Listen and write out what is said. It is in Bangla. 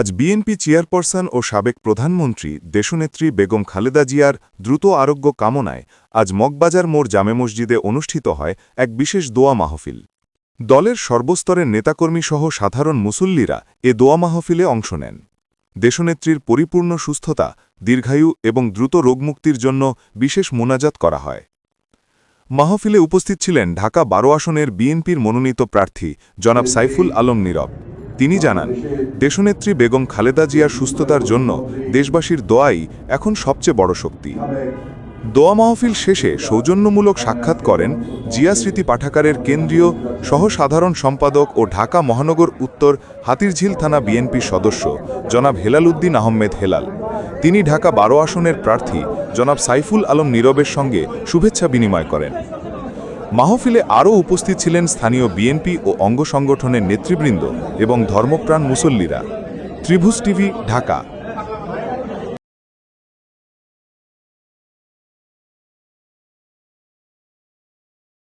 আজ বিএনপি চেয়ারপারসন ও সাবেক প্রধানমন্ত্রী দেশনেত্রী বেগম খালেদা জিয়ার দ্রুত আরোগ্য কামনায় আজ মগবাজার মোড় জামে মসজিদে অনুষ্ঠিত হয় এক বিশেষ দোয়া মাহফিল। দলের সর্বস্তরের নেতাকর্মীসহ সাধারণ মুসল্লিরা এ দোয়া মাহফিলে অংশ নেন। দেশনেত্রীর পরিপূর্ণ সুস্থতা, দীর্ঘায়ু এবং দ্রুত রোগমুক্তির জন্য বিশেষ মোনাজাত করা হয়। মাহফিলে উপস্থিত ছিলেন ঢাকা বারো আসনের বিএনপির মনোনীত প্রার্থী জনাব সাইফুল আলম নীরব। তিনি জানান, দেশনেত্রী বেগম খালেদা জিয়ার সুস্থতার জন্য দেশবাসীর দোয়াই এখন সবচেয়ে বড় শক্তি। দোয়া মাহফিল শেষে সৌজন্যমূলক সাক্ষাৎ করেন জিয়া স্মৃতি পাঠাগারের কেন্দ্রীয় সহসাধারণ সম্পাদক ও ঢাকা মহানগর উত্তর হাতিরঝিল থানা বিএনপির সদস্য, জনাব হেলাল উদ্দিন আহমেদ হেলাল। তিনি ঢাকা বারো আসনের প্রার্থী, জনাব সাইফুল আলম নীরবের সঙ্গে শুভেচ্ছা বিনিময় করেন। মাহফিলে আরও উপস্থিত ছিলেন স্থানীয় বিএনপি ও অঙ্গ সংগঠনের নেতৃবৃন্দ এবং ধর্মপ্রাণ মুসল্লিরা। ত্রিভুজ টিভি, ঢাকা।